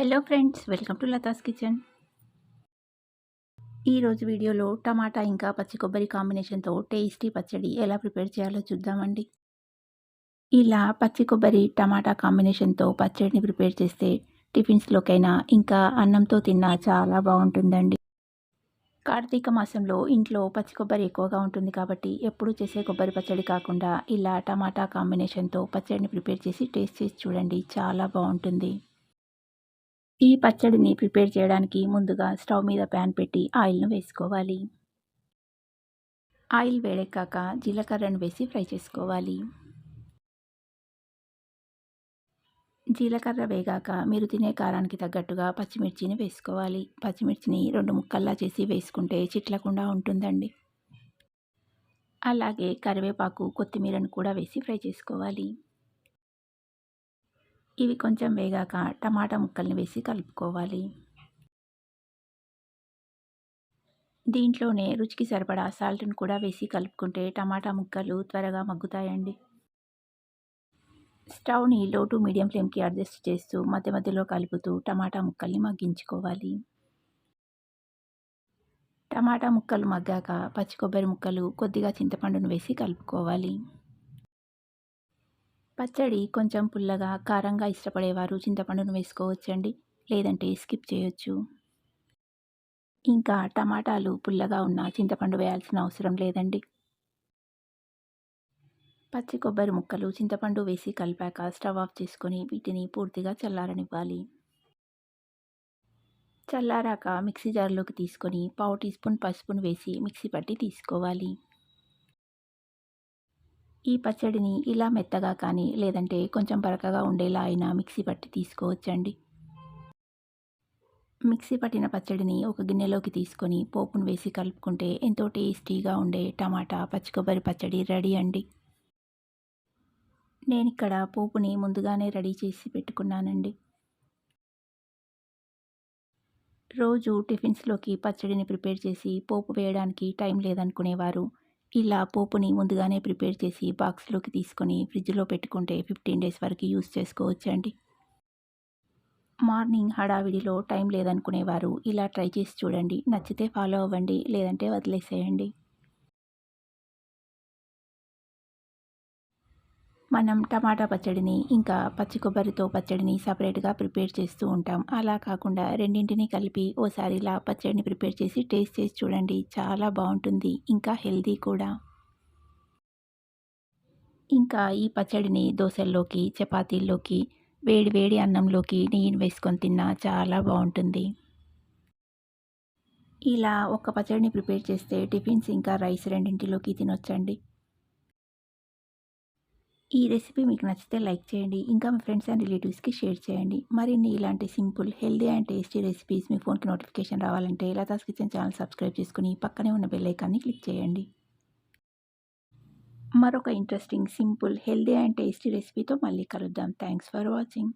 Hello friends welcome to Latha's kitchen ఈరోజు వీడియోలో టమాటా ఇంకా పచ్చి కొబ్బరి కాంబినేషన్తో టేస్టీ పచ్చడి ఎలా ప్రిపేర్ చేయాలో చూద్దామండి. ఇలా పచ్చి కొబ్బరి టమాటా కాంబినేషన్తో పచ్చడిని ప్రిపేర్ చేస్తే టిఫిన్స్లోకైనా ఇంకా అన్నంతో తిన్నా చాలా బాగుంటుందండి. కార్తీక మాసంలో ఇంట్లో పచ్చి కొబ్బరి ఎక్కువగా ఉంటుంది కాబట్టి ఎప్పుడు చేసే కొబ్బరి పచ్చడి కాకుండా ఇలా టమాటా కాంబినేషన్తో పచ్చడిని ప్రిపేర్ చేసి టేస్ట్ చేసి చూడండి చాలా బాగుంటుంది. ఈ పచ్చడిని ప్రిపేర్ చేయడానికి ముందుగా స్టవ్ మీద ప్యాన్ పెట్టి ఆయిల్ను వేసుకోవాలి. ఆయిల్ వేడెక్కాక జీలకర్రను వేసి ఫ్రై చేసుకోవాలి. జీలకర్ర వేగాక మీరు తినే కారానికి తగ్గట్టుగా పచ్చిమిర్చిని వేసుకోవాలి. పచ్చిమిర్చిని రెండు ముక్కల్లా చేసి వేసుకుంటే చిట్లకుండా ఉంటుందండి. అలాగే కరివేపాకు కొత్తిమీరను కూడా వేసి ఫ్రై చేసుకోవాలి. ఇవి కొంచెం వేగాక టమాటా ముక్కల్ని వేసి కలుపుకోవాలి. దీంట్లోనే రుచికి సరిపడా సాల్ట్ని కూడా వేసి కలుపుకుంటే టమాటా ముక్కలు త్వరగా మగ్గుతాయండి. స్టవ్ని లో టు మీడియం ఫ్లేమ్కి అడ్జస్ట్ చేస్తూ మధ్య మధ్యలో కలుపుతూ టమాటా ముక్కల్ని మగ్గించుకోవాలి. టమాటా ముక్కలు మగ్గాక పచ్చి కొబ్బరి ముక్కలు కొద్దిగా చింతపండును వేసి కలుపుకోవాలి. పచ్చడి కొంచెం పుల్లగా కారంగా ఇష్టపడేవారు చింతపండును వేసుకోవచ్చండి. లేదంటే స్కిప్ చేయొచ్చు. ఇంకా టమాటాలు పుల్లగా ఉన్న చింతపండు వేయాల్సిన అవసరం లేదండి. పచ్చి కొబ్బరి ముక్కలు చింతపండు వేసి కలిపాక స్టవ్ ఆఫ్ చేసుకొని వీటిని పూర్తిగా చల్లారనివ్వాలి. చల్లారాక మిక్సీ జార్లోకి తీసుకొని పావు టీ స్పూన్ పసుపును వేసి మిక్సీ పట్టి తీసుకోవాలి. ఈ పచ్చడిని ఇలా మెత్తగా కానీ లేదంటే కొంచెం బరకగా ఉండేలా అయినా మిక్సీ పట్టి తీసుకోవచ్చండి. మిక్సీ పట్టిన పచ్చడిని ఒక గిన్నెలోకి తీసుకొని పోపును వేసి కలుపుకుంటే ఎంతో టేస్టీగా ఉండే టమాటా పచ్చి కొబ్బరి పచ్చడి రెడీ అండి. నేను ఇక్కడ పోపుని ముందుగానే రెడీ చేసి పెట్టుకున్నానండి. రోజు టిఫిన్స్లోకి పచ్చడిని ప్రిపేర్ చేసి పోపు వేయడానికి టైం లేదనుకునేవారు. ఇలా పోపుని ముందుగానే ప్రిపేర్ చేసి బాక్స్లోకి తీసుకొని ఫ్రిడ్జ్లో పెట్టుకుంటే ఫిఫ్టీన్ డేస్ వరకు యూస్ చేసుకోవచ్చండి. మార్నింగ్ హడావిడిలో టైం లేదనుకునేవారు ఇలా ట్రై చేసి చూడండి. నచ్చితే ఫాలో అవ్వండి లేదంటే వదిలేసేయండి. మనం టమాటా పచ్చడిని ఇంకా పచ్చి కొబ్బరితో పచ్చడిని సపరేట్గా ప్రిపేర్ చేస్తూ ఉంటాం. అలా కాకుండా రెండింటిని కలిపి ఓసారి ఇలా పచ్చడిని ప్రిపేర్ చేసి టేస్ట్ చేసి చూడండి. చాలా బాగుంటుంది. ఇంకా హెల్దీ కూడా. ఇంకా ఈ పచ్చడిని దోశల్లోకి చపాతీల్లోకి వేడి వేడి అన్నంలోకి నెయ్యిని వేసుకొని తిన్నా చాలా బాగుంటుంది. ఇలా ఒక పచ్చడిని ప్రిపేర్ చేస్తే టిఫిన్స్ ఇంకా రైస్ రెండింటిలోకి తినొచ్చండి. ఈ రెసిపీ మీకు నచ్చితే లైక్ చేయండి ఇంకా మీ ఫ్రెండ్స్ అండ్ రిలేటివ్స్కి షేర్ చేయండి. మరిన్ని ఇలాంటి simple healthy and tasty recipes మీ ఫోన్కి నోటిఫికేషన్ రావాలంటే లతాస్ కిచెన్ ఛానల్ సబ్స్క్రైబ్ చేసుకుని పక్కనే ఉన్న బెల్ ఐకాన్ని క్లిక్ చేయండి. మరొక interesting simple healthy and tasty రెసిపీతో మళ్ళీ కలుద్దాం. Thanks for watching.